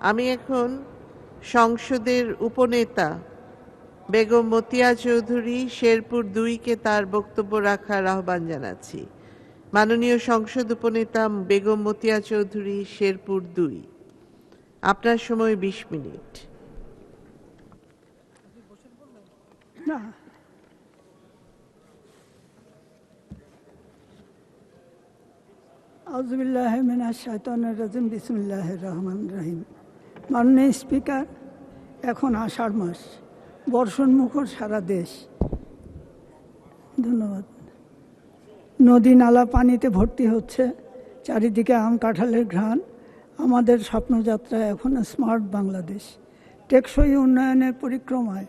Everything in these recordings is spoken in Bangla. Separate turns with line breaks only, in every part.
আমি এখন সংসদের উপনেতা বেগম মতিয়া চৌধুরী শেরপুর দুইকে তার বক্তব্য রাখার আহ্বান জানাচ্ছি। মাননীয় সংসদ উপনেতা বেগম মতিয়া চৌধুরী শেরপুর দুই। আপনার সময় বিশ মিনিট।
না। আউজবিল্লাহ মিনা রাজিম বিসমুল্লাহ রহমান রহিম। মাননীয় স্পিকার, এখন আষাঢ় মাস, বর্ষণ মুখর সারা দেশ। ধন্যবাদ। নদী নালা পানিতে ভর্তি হচ্ছে, চারিদিকে আম কাঁঠালের ঘ্রাণ। আমাদের স্বপ্নযাত্রা এখন স্মার্ট বাংলাদেশ। টেকসই উন্নয়নের পরিক্রমায়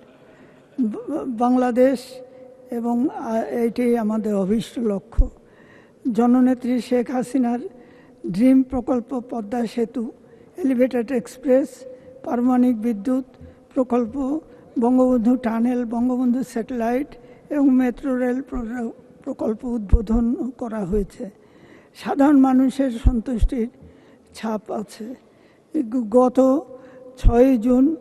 বাংলাদেশ এবং এইটাই আমাদের অভীষ্ট লক্ষ্য। জননেত্রী শেখ হাসিনার ড্রিম প্রকল্প পদ্মা সেতু এলিভেটেড এক্সপ্রেস পারমাণবিক বিদ্যুৎ প্রকল্প বঙ্গবন্ধু টানেল বঙ্গবন্ধু স্যাটেলাইট এবং মেট্রো রেল প্র- প্রকল্প উদ্বোধন করা হয়েছে। সাধারণ মানুষের সন্তুষ্টির ছাপ আছে। গত ছয়ই জুন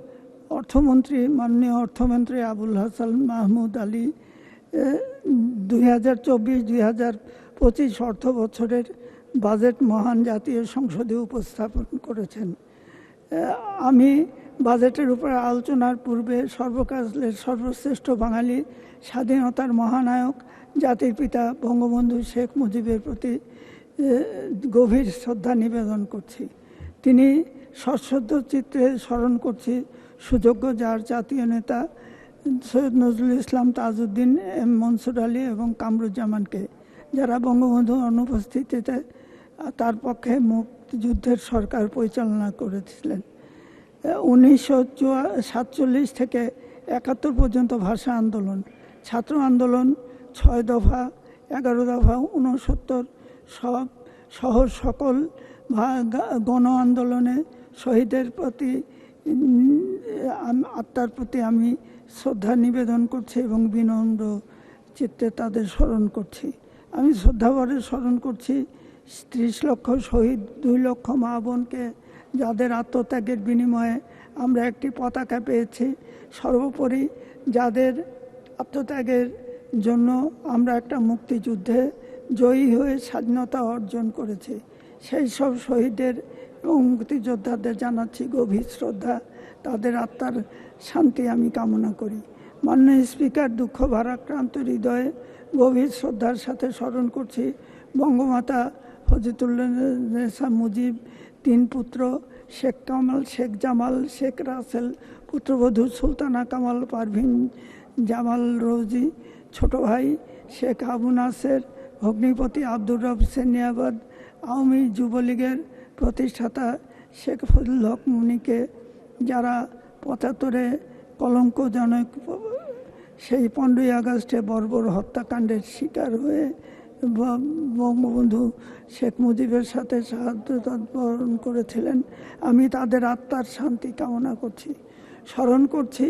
অর্থমন্ত্রী, মাননীয় অর্থমন্ত্রী আবুল হাসান মাহমুদ আলী দুই হাজার চব্বিশ, দুই হাজার পঁচিশ অর্থ বছরের বাজেট মহান জাতীয় সংসদে উপস্থাপন করেছেন। আমি বাজেটের উপর আলোচনার পূর্বে সর্বকালের সর্বশ্রেষ্ঠ বাঙালি স্বাধীনতার মহানায়ক জাতির পিতা বঙ্গবন্ধু শেখ মুজিবের প্রতি গভীর শ্রদ্ধা নিবেদন করছি। তিনি সশ্রদ্ধ চিত্রে স্মরণ করছি সুযোগ্য যার জাতীয় নেতা সৈয়দ নজরুল ইসলাম তাজউদ্দিন, এম মনসুর আলী এবং কামরুজ্জামানকে, যারা বঙ্গবন্ধু অনুপস্থিতিতে তার পক্ষে মুক্তিযুদ্ধের সরকার পরিচালনা করেছিলেন। উনিশশো সাতচল্লিশ থেকে একাত্তর পর্যন্ত ভাষা আন্দোলন, ছাত্র আন্দোলন, ছয় দফা, এগারো দফা উনসত্তর সব সহ সকল গণ আন্দোলনে শহীদের প্রতি আত্মার প্রতি আমি শ্রদ্ধা নিবেদন করছি এবং বিনম্র চিত্তে তাদের স্মরণ করছি। আমি শ্রদ্ধাভরে স্মরণ করছি ত্রিশ লক্ষ শহীদ, দুই লক্ষ মা বোনকে যাদের আত্মত্যাগের বিনিময়ে আমরা একটি পতাকা পেয়েছি। সর্বোপরি যাদের আত্মত্যাগের জন্য আমরা একটা মুক্তিযুদ্ধে জয়ী হয়ে স্বাধীনতা অর্জন করেছি। সেই সব শহীদের এবং মুক্তিযোদ্ধাদের জানাচ্ছি গভীর শ্রদ্ধা। তাদের আত্মার শান্তি আমি কামনা করি। মাননীয় স্পিকার, দুঃখ ভারাক্রান্ত হৃদয়ে গভীর শ্রদ্ধার সাথে স্মরণ করছি। বঙ্গমাতা ফজিতুল্লাহ মুজিব, তিন পুত্র, শেখ কামাল, শেখ জামাল, শেখ রাসেল, পুত্রবধূ সুলতানা কামাল, পারভিন জামাল রোজি, ছোট ভাই শেখ আবু নাসের ভগ্নিপতি আব্দুর রব সেনিয়াবাদ, আওয়ামী যুবলীগের প্রতিষ্ঠাতা শেখ ফজল হক মুনিকে, যারা পঁচাত্তরে কলঙ্কজনক, সেই পনেরোই আগস্টে বর্বর হত্যাকাণ্ডের শিকার হয়ে বঙ্গবন্ধু শেখ মুজিবের সাথে সাহায্য তৎপরণ করেছিলেন। আমি তাদের আত্মার শান্তি কামনা করছি। স্মরণ করছি,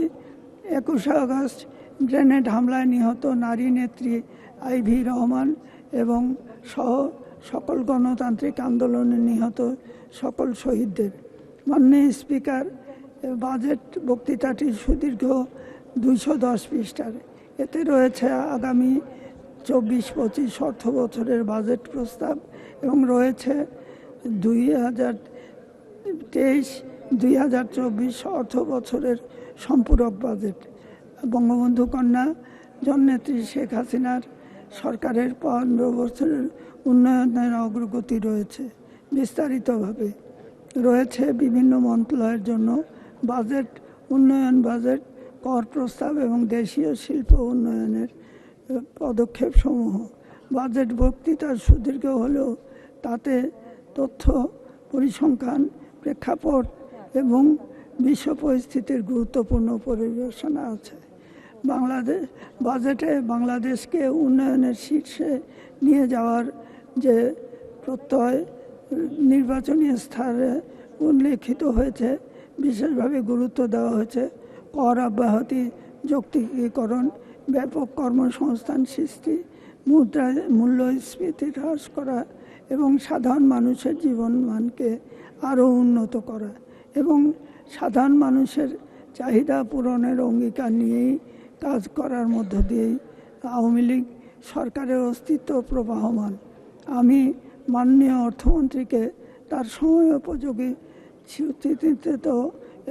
একুশে আগস্ট গ্রেনেড হামলায় নিহত নারী নেত্রী আইভি রহমান এবং সহ সকল গণতান্ত্রিক আন্দোলনে নিহত সকল শহীদদের। মাননীয় স্পিকার বাজেট বক্তৃতাটি সুদীর্ঘ দুইশো দশ পৃষ্ঠার। এতে রয়েছে আগামী চব্বিশ পঁচিশ অর্থ বছরের বাজেট প্রস্তাব এবং রয়েছে দুই হাজার তেইশ, দুই হাজার চব্বিশ অর্থ বছরের সম্পূরক বাজেট। বঙ্গবন্ধু কন্যা জননেত্রী শেখ হাসিনার সরকারের পনেরো বছরের উন্নয়নের অগ্রগতি রয়েছে বিস্তারিতভাবে। রয়েছে বিভিন্ন মন্ত্রণালয়ের জন্য বাজেট, উন্নয়ন বাজেট, কর প্রস্তাব এবং দেশীয় শিল্প উন্নয়নের পদক্ষেপ সমূহ বাজেট বক্তৃতা সুদীর্ঘ হলেও তাতে তথ্য পরিসংখ্যান, প্রেক্ষাপট এবং বিশ্ব পরিস্থিতির গুরুত্বপূর্ণ পরিবেশনা আছে। বাংলাদেশ, বাজেটে বাংলাদেশকে উন্নয়নের শীর্ষে নিয়ে যাওয়ার যে প্রত্যয় নির্বাচনী স্তরে উল্লেখিত হয়েছে, বিশেষভাবে গুরুত্ব দেওয়া হয়েছে, কর অব্যাহতি, যৌক্তিকীকরণ ব্যাপক কর্মসংস্থান সৃষ্টি, মুদ্রা, মূল্যস্ফীতি হ্রাস করা এবং সাধারণ মানুষের জীবনমানকে আরও উন্নত করা এবং সাধারণ মানুষের চাহিদা পূরণের অঙ্গীকার নিয়েই কাজ করার মধ্য দিয়েই আওয়ামী লীগ সরকারের অস্তিত্ব প্রবাহমান। আমি মাননীয় অর্থমন্ত্রীকে তার সময় উপযোগী সুচিন্তিত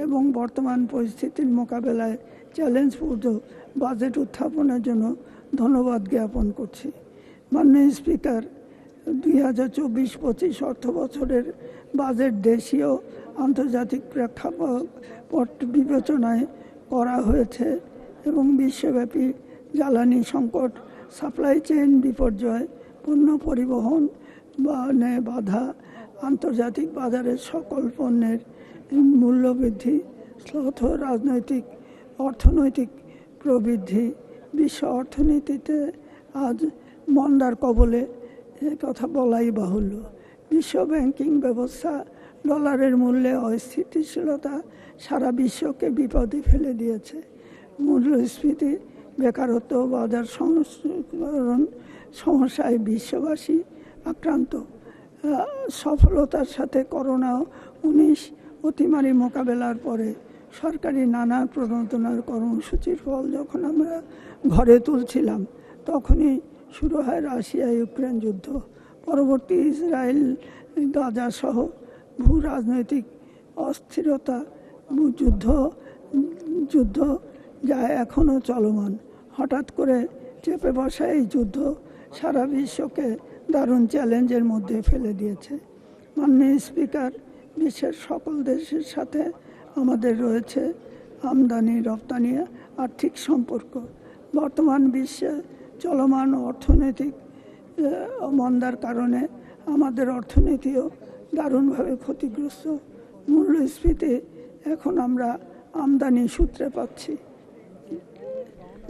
এবং বর্তমান পরিস্থিতির মোকাবেলায় চ্যালেঞ্জপূর্ণ বাজেট উত্থাপনের জন্য ধন্যবাদ জ্ঞাপন করছি। মাননীয় স্পিকার, দুই হাজার চব্বিশ পঁচিশ অর্থ বছরের বাজেট দেশীয় আন্তর্জাতিক প্রেক্ষাপট বিবেচনায় করা হয়েছে এবং বিশ্বব্যাপী জ্বালানি সংকট সাপ্লাই চেইন বিপর্যয়, পণ্য পরিবহন বানে বাধা, আন্তর্জাতিক বাজারের সকল পণ্যের মূল্যবৃদ্ধি শ্লথ রাজনৈতিক, অর্থনৈতিক প্রবৃদ্ধি, বিশ্ব অর্থনীতিতে আজ মন্দার কবলে কথা বলাই বাহুল্য। বিশ্ব ব্যাংকিং ব্যবস্থা ডলারের মূল্যে অস্থিতিশীলতা সারা বিশ্বকে বিপদে ফেলে দিয়েছে। মূল্যস্ফীতি, বেকারত্ব, বাজার সংস্করণ সমস্যায় বিশ্ববাসী আক্রান্ত। সফলতার সাথে করোনা উনিশ অতিমারি মোকাবেলার পরে সরকারি নানা প্রণোদনার কর্মসূচির ফল যখন আমরা ঘরে তুলছিলাম, তখনই শুরু হয় রাশিয়া ইউক্রেন যুদ্ধ। পরবর্তী ইসরায়েল গাজা সহ ভূ রাজনৈতিক অস্থিরতা যুদ্ধ যুদ্ধ যা এখনও চলমান। হঠাৎ করে চেপে বসা এই যুদ্ধ সারা বিশ্বকে দারুণ চ্যালেঞ্জের মধ্যে ফেলে দিয়েছে। মাননীয় স্পিকার বিশ্বের সকল দেশের সাথে আমাদের রয়েছে আমদানি, রপ্তানি, আর্থিক সম্পর্ক। বর্তমান বিশ্বে চলমান অর্থনৈতিক মন্দার কারণে আমাদের অর্থনীতিও দারুণভাবে ক্ষতিগ্রস্ত। মূল্যস্ফীতি এখন আমরা আমদানি সূত্রে পাচ্ছি।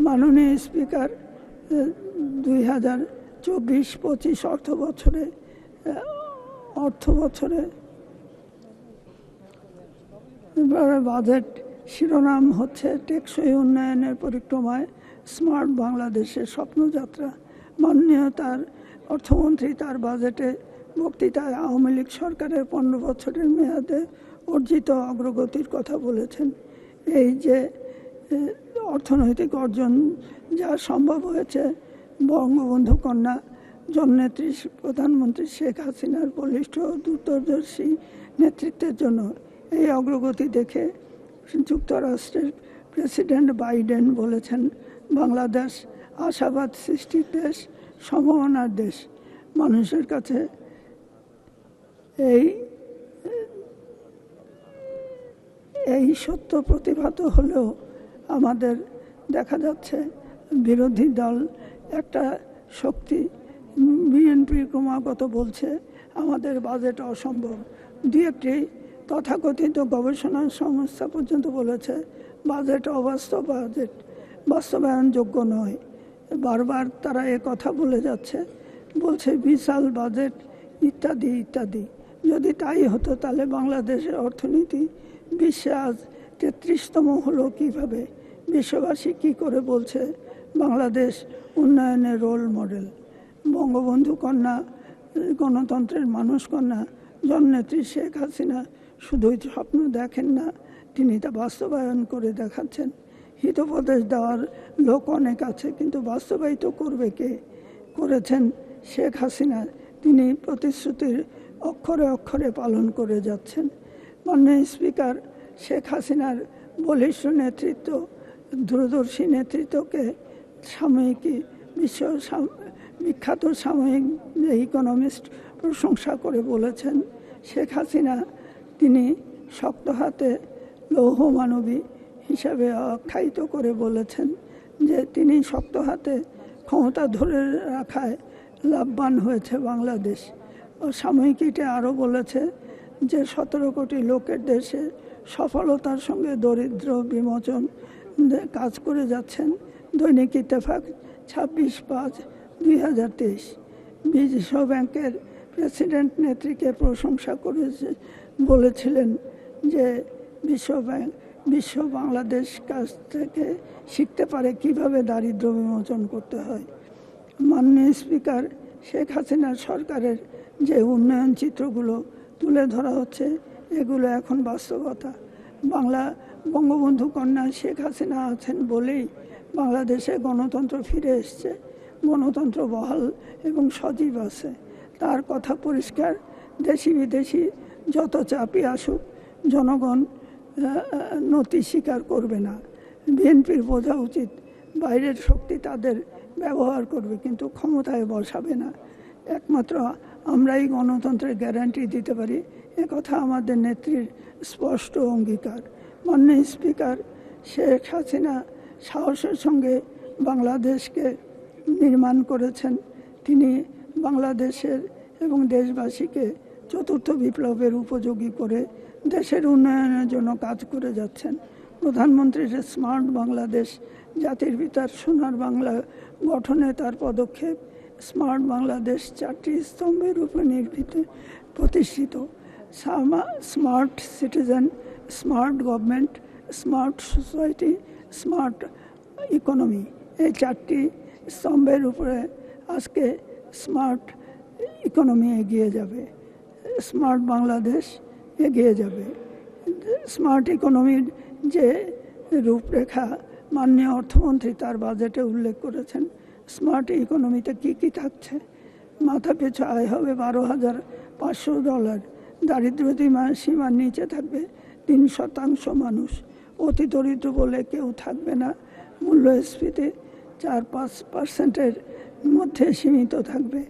মাননীয় স্পিকার দুই হাজার চব্বিশ পঁচিশ অর্থ বছরে অর্থ বছরে বাজেট শিরোনাম হচ্ছে টেকসই উন্নয়নের পরিক্রমায় স্মার্ট বাংলাদেশের স্বপ্নযাত্রা। মাননীয় তার অর্থমন্ত্রী তার বাজেটে বক্তৃতায় আওয়ামী লীগ সরকারের পনেরো বছরের মেয়াদে অর্জিত অগ্রগতির কথা বলেছেন। এই যে অর্থনৈতিক অর্জন যা সম্ভব হয়েছে, বঙ্গবন্ধু কন্যা, জননেত্রী প্রধানমন্ত্রী শেখ হাসিনার বলিষ্ঠ দূরদর্শী নেতৃত্বের জন্য এই অগ্রগতি দেখে যুক্তরাষ্ট্রের প্রেসিডেন্ট বাইডেন বলেছেন, বাংলাদেশ আশাবাদ সৃষ্টির দেশ, সম্ভাবনার দেশ। মানুষের কাছে এই এই সত্য প্রতিভাত হলেও আমাদের দেখা যাচ্ছে বিরোধী দল একটা শক্তি। বিএনপি ক্রমাগত বলছে, আমাদের বাজেট অসম্ভব। দু একটি তথাকথিত গবেষণা সংস্থা পর্যন্ত বলেছে, বাজেট অবাস্তব, বাজেট বাস্তবায়নযোগ্য নয়। বারবার তারা এ কথা বলে যাচ্ছে, বলছে বিশাল বাজেট, ইত্যাদি ইত্যাদি। যদি তাই হতো, তাহলে বাংলাদেশের অর্থনীতি বিশ্বে আজ তেত্রিশতম হলো কীভাবে? বিশ্ববাসী কি করে বলছে, বাংলাদেশ উন্নয়নের রোল মডেল? বঙ্গবন্ধু কন্যা, গণতন্ত্রের মানুষ কন্যা জননেত্রী শেখ হাসিনা শুধুই স্বপ্ন দেখেন না, তিনি তা বাস্তবায়ন করে দেখাচ্ছেন। হিতোপদেশ দেওয়ার লোক অনেক আছে, কিন্তু বাস্তবায়িত করবে কে? করেছেন শেখ হাসিনা। তিনি প্রতিশ্রুতির অক্ষরে অক্ষরে পালন করে যাচ্ছেন। মাননীয় স্পিকার, শেখ হাসিনার বলিষ্ঠ নেতৃত্ব, দূরদর্শী নেতৃত্বকে সাময়িকী বিশ্ব বিখ্যাত সাময়িক ইকোনমিস্ট প্রশংসা করে বলেছেন, শেখ হাসিনা তিনি শক্ত হাতে লৌহ মানবী হিসাবে আখ্যায়িত করে বলেছেন যে তিনি শক্ত হাতে ক্ষমতা ধরে রাখায় লাভবান হয়েছে বাংলাদেশ। ও সাময়িকীতে আরও বলেছে যে সতেরো কোটি লোকের দেশে সফলতার সঙ্গে দরিদ্র বিমোচন কাজ করে যাচ্ছেন দৈনিক ইত্তেফাক ছাব্বিশ পাঁচ দুই হাজার তেইশ। বিশ্ব ব্যাংকের প্রেসিডেন্ট নেত্রীকে প্রশংসা করেছে বলেছিলেন যে বিশ্ব ব্যাংক, বিশ্ব বাংলাদেশ কাছ থেকে শিখতে পারে কীভাবে দারিদ্র বিমোচন করতে হয়। মাননীয় স্পিকার শেখ হাসিনার সরকারের যে উন্নয়ন চিত্রগুলো তুলে ধরা হচ্ছে, এগুলো এখন বাস্তবতা। বাংলা বঙ্গবন্ধু কন্যা শেখ হাসিনা আছেন বলেই বাংলাদেশে গণতন্ত্র ফিরে এসছে। গণতন্ত্র বহাল এবং সজীব আছে। তার কথা পরিষ্কার দেশি বিদেশি যত চাপই আসুক, জনগণ নতি স্বীকার করবে না। বিএনপির বোঝা উচিত, বাইরের শক্তি তাদের ব্যবহার করবে, কিন্তু ক্ষমতায় বসাবে না। একমাত্র আমরাই গণতন্ত্রের গ্যারান্টি দিতে পারি একথা আমাদের নেত্রীর স্পষ্ট অঙ্গীকার। মাননীয় স্পিকার শেখ হাসিনা সাহসের সঙ্গে বাংলাদেশকে নির্মাণ করেছেন। তিনি বাংলাদেশের এবং দেশবাসীকে চতুর্থ বিপ্লবের উপযোগী করে দেশের উন্নয়নের জন্য কাজ করে যাচ্ছেন। প্রধানমন্ত্রীর স্মার্ট বাংলাদেশ, জাতির পিতার সোনার বাংলা গঠনে তার পদক্ষেপ স্মার্ট বাংলাদেশ চারটি স্তম্ভের উপর নির্মিত, প্রতিষ্ঠিত। সামা- smart citizen, smart government, smart society, smart economy. এই চারটি স্তম্ভের উপরে আজকে স্মার্ট ইকোনমি এগিয়ে যাবে। স্মার্ট বাংলাদেশ এগিয়ে যাবে। স্মার্ট ইকোনমির যে রূপরেখা মাননীয় অর্থমন্ত্রী তার বাজেটে উল্লেখ করেছেন স্মার্ট ইকোনমিতে কি কি থাকছে? মাথা পিছু আয় হবে বারো হাজার পাঁচশো ডলার। দারিদ্র সীমা- সীমার নিচে থাকবে তিন শতাংশ মানুষ। অতি দরিদ্র বলে কেউ থাকবে না। মূল্যস্ফীতি চার পাঁচ পার্সেন্টের মধ্যে সীমিত থাকবে।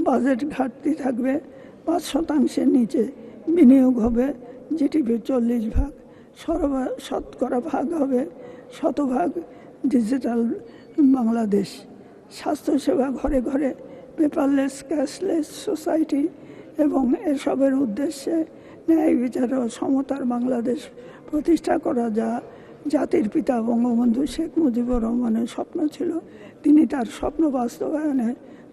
বাজেট ঘাটতি থাকবে। পাঁচ শতাংশের নিচে বিনিয়োগ হবে জিডিপির চল্লিশ ভাগ শতকরা ভাগ হবে শতভাগ ডিজিটাল বাংলাদেশ। স্বাস্থ্যসেবা ঘরে ঘরে পেপারলেস ক্যাশলেস সোসাইটি এবং এসবের উদ্দেশ্যে ন্যায় বিচার ও সমতার বাংলাদেশ প্রতিষ্ঠা করা যা জাতির পিতা বঙ্গবন্ধু শেখ মুজিবুর রহমানের স্বপ্ন ছিল, তিনি তার স্বপ্ন বাস্তবায়নে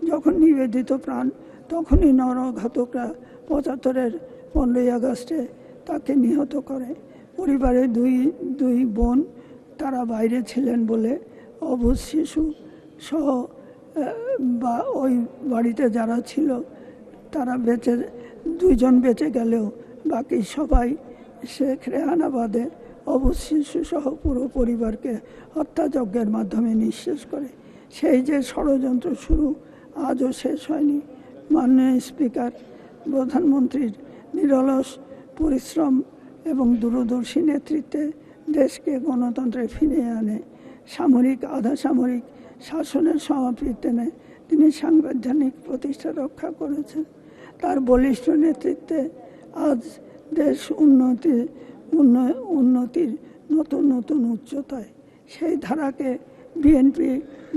যখন নিবেদিত প্রাণ তখনই নরঘাতকরা পঁচাত্তরের পনেরোই আগস্টে তাকে নিহত করে। পরিবারের দুই দুই বোন তারা বাইরে ছিলেন বলে অবুধ শিশু সহ বা ওই বাড়িতে যারা ছিল তারা বেঁচে, দুইজন বেঁচে গেলেও বাকি সবাই শেখ রেহানাবাদে অবুধ শিশু সহ পুরো পরিবারকে হত্যাযজ্ঞের মাধ্যমে নিঃশেষ করে। সেই যে ষড়যন্ত্র শুরু আজও শেষ হয়নি। মাননীয় স্পিকার, প্রধানমন্ত্রীর নিরলস পরিশ্রম এবং দূরদর্শী নেতৃত্বে দেশকে গণতন্ত্রে ফিরিয়ে আনে। সামরিক আধা সামরিক শাসনের সমাবর্তনে তিনি সাংবিধানিক প্রতিষ্ঠা রক্ষা করেছেন। তার বলিষ্ঠ নেতৃত্বে আজ দেশ উন্নতি উন্নতির নতুন নতুন উচ্চতায় সেই ধারাকে বিএনপি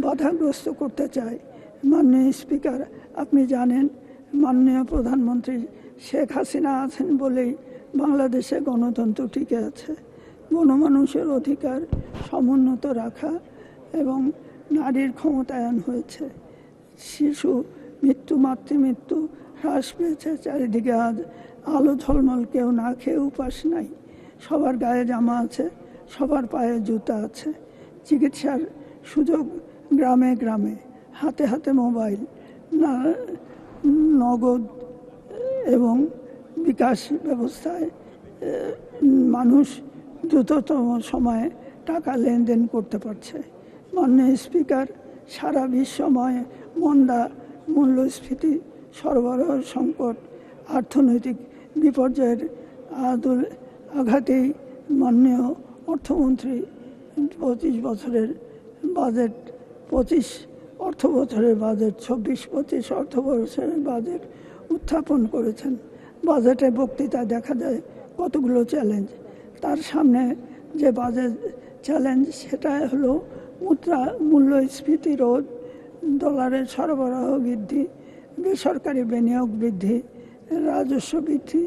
বাধাগ্রস্ত করতে চায়। মাননীয় স্পিকার আপনি জানেন, মাননীয় প্রধানমন্ত্রী শেখ হাসিনা আছেন বলেই বাংলাদেশে গণতন্ত্র টিকে আছে। গণমানুষের অধিকার সমুন্নত রাখা এবং নারীর ক্ষমতায়ন হয়েছে। শিশু, মৃত্যু, মাতৃমৃত্যু হ্রাস পেয়েছে। চারিদিকে আজ আলো ঝলমল, কেউ না খেয়ে উপাস নাই। সবার গায়ে জামা আছে, সবার পায়ে জুতা আছে। চিকিৎসার সুযোগ গ্রামে গ্রামে, হাতে হাতে মোবাইল। নগদ এবং বিকাশ ব্যবস্থায় মানুষ দ্রুততম সময়ে টাকা লেনদেন করতে পারছে। মাননীয় স্পিকার, সারা বিশ্বময় মন্দা মূল্যস্ফীতি, সরবরাহ সংকট অর্থনৈতিক বিপর্যয়ের আদুল আঘাতেই মাননীয় অর্থমন্ত্রী পঁচিশ বছরের বাজেট পঁচিশ অর্থ বছরের বাজেট চব্বিশ পঁচিশ অর্থ বছরের বাজেট উত্থাপন করেছেন। বাজেটে বক্তৃতা দেখা যায় কতগুলো চ্যালেঞ্জ তার সামনে যে বাজেট চ্যালেঞ্জ সেটা হলো মুদ্রা মূল্যস্ফীতি রোধ, ডলারের সরবরাহ বৃদ্ধি, বেসরকারি বিনিয়োগ বৃদ্ধি, রাজস্ব বৃদ্ধি,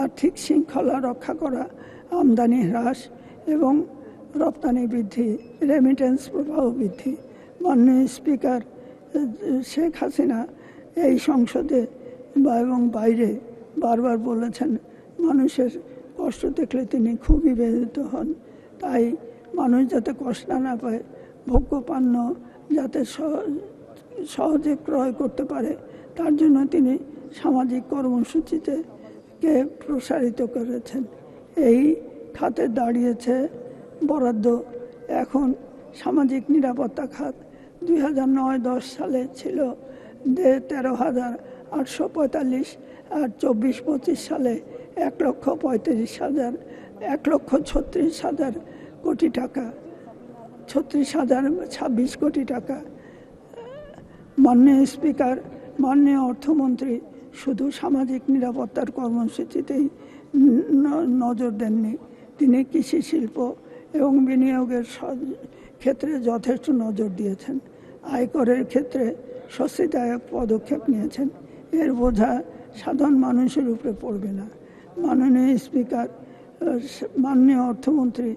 আর্থিক শৃঙ্খলা রক্ষা করা, আমদানি হ্রাস এবং রপ্তানি বৃদ্ধি রেমিটেন্স প্রবাহ বৃদ্ধি। মাননীয় স্পিকার, শেখ হাসিনা এই সংসদে বা এবং বাইরে বারবার বলেছেন, মানুষের কষ্ট দেখলে তিনি খুবই বেদিত হন। তাই মানুষ যাতে কষ্ট না পায় ভোগ্য পান্য যাতে সহ- সহজে ক্রয় করতে পারে, তার জন্য তিনি সামাজিক কর্মসূচিতে কে প্রসারিত করেছেন। এই খাতে দাঁড়িয়েছে বরাদ্দ এখন সামাজিক নিরাপত্তা খাত দুই হাজার নয়, দশ সালে ছিল তেরো হাজার আটশো পঁয়তাল্লিশ আর চব্বিশ পঁচিশ সালে এক লক্ষ পঁয়ত্রিশ হাজার, এক লক্ষ ছত্রিশ হাজার কোটি টাকা, ছত্রিশ হাজার ছাব্বিশ কোটি টাকা। মাননীয় স্পিকার, মাননীয় অর্থমন্ত্রী শুধু সামাজিক নিরাপত্তার কর্মসূচিতেই নজর দেননি। তিনি কৃষি শিল্প এবং বিনিয়োগের ক্ষেত্রে যথেষ্ট নজর দিয়েছেন। আয়করের ক্ষেত্রে স্বস্তিদায়ক পদক্ষেপ নিয়েছেন। এর বোঝা সাধারণ মানুষের উপরে পড়বে না। মাননীয় স্পিকার মাননীয় অর্থমন্ত্রী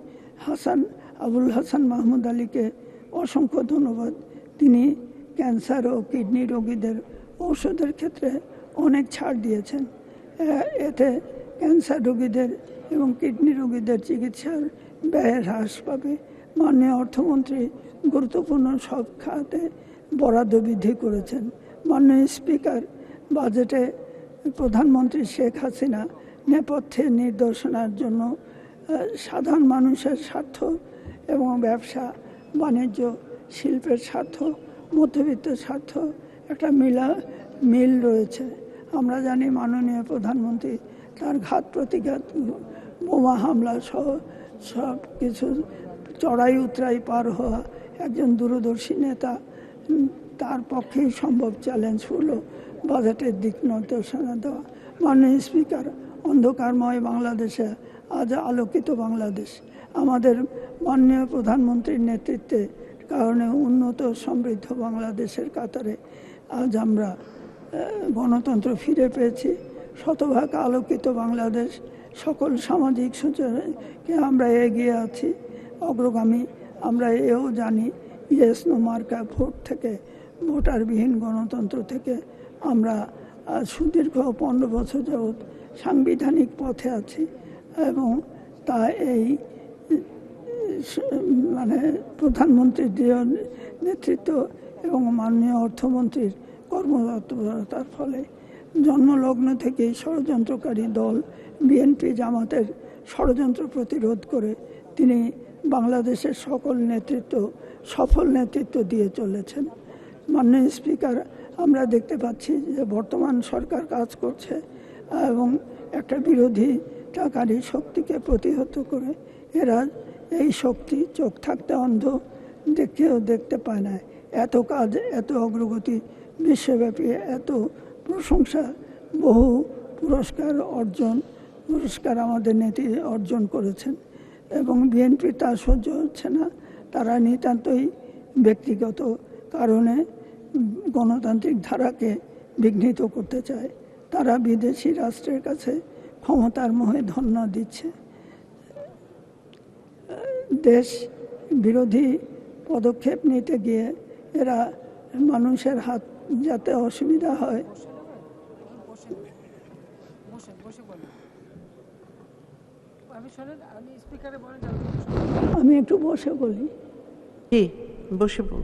হাসান, আবুল হাসান মাহমুদ আলীকে অসংখ্য ধন্যবাদ। তিনি ক্যান্সার ও কিডনি রোগীদের ঔষধের ক্ষেত্রে অনেক ছাড় দিয়েছেন। এতে ক্যান্সার রোগীদের এবং কিডনি রোগীদের চিকিৎসার ব্যয় হ্রাস পাবে। মাননীয় অর্থমন্ত্রী গুরুত্বপূর্ণ সব খাতে বরাদ্দ বৃদ্ধি করেছেন। মাননীয় স্পিকার, বাজেটে প্রধানমন্ত্রী শেখ হাসিনা নেপথ্যে নির্দেশনার জন্য সাধারণ মানুষের স্বার্থ এবং ব্যবসা, বাণিজ্য, শিল্পের স্বার্থ মধ্যবিত্তের স্বার্থ একটা মিলা, মিল রয়েছে। আমরা জানি মাননীয় প্রধানমন্ত্রী তার ঘাত প্রতিঘাত, বোমা হামলা সহ সব কিছু চড়াই উতরাই পার হওয়া একজন দূরদর্শী নেতা তার পক্ষেই সম্ভব চ্যালেঞ্জ হলো বাজেটের দিক নির্দেশনা দেওয়া। মাননীয় স্পিকার অন্ধকারময় বাংলাদেশে আজ আলোকিত বাংলাদেশ। আমাদের মাননীয় প্রধানমন্ত্রীর নেতৃত্বে কারণে উন্নত সমৃদ্ধ বাংলাদেশের কাতারে আজ আমরা গণতন্ত্র ফিরে পেয়েছি। শতভাগ আলোকিত বাংলাদেশ, সকল সামাজিক সূচনাকে আমরা এগিয়ে আছি? অগ্রগামী আমরা এও জানি ইয়েস নো মার্কা ভোট থেকে, ভোটারবিহীন গণতন্ত্র থেকে আমরা সুদীর্ঘ পনেরো বছর যাবৎ সাংবিধানিক পথে আছি এবং তা এই মানে প্রধানমন্ত্রীর দৃঢ় নেতৃত্ব এবং মাননীয় অর্থমন্ত্রীর কর্মতৎপরতার ফলে জন্মলগ্ন থেকেই ষড়যন্ত্রকারী দল, বিএনপি জামাতের ষড়যন্ত্র প্রতিরোধ করে তিনি বাংলাদেশের সকল নেতৃত্ব সফল নেতৃত্ব দিয়ে চলেছেন। মাননীয় স্পিকার, আমরা দেখতে পাচ্ছি যে বর্তমান সরকার কাজ করছে এবং একটা বিরোধিতাকারী শক্তিকে প্রতিহত করে এরা এই শক্তি চোখ থাকতে অন্ধ দেখেও দেখতে পায় না। এত কাজ, এত অগ্রগতি বিশ্বব্যাপী, এত প্রশংসা, বহু পুরস্কার অর্জন, পুরস্কার আমাদের নেত্রী অর্জন করেছেন। এবং বিএনপি তা সহ্য হচ্ছে না। তারা নিতান্তই ব্যক্তিগত কারণে গণতান্ত্রিক ধারাকে বিঘ্নিত করতে চায়। তারা বিদেশি রাষ্ট্রের কাছে ক্ষমতার মোহে ধন্য দিচ্ছে। দেশ বিরোধী পদক্ষেপ নিতে গিয়ে এরা মানুষের হাত যাতে অসুবিধা হয়
আমি
একটু বসে বলি।
বসে বল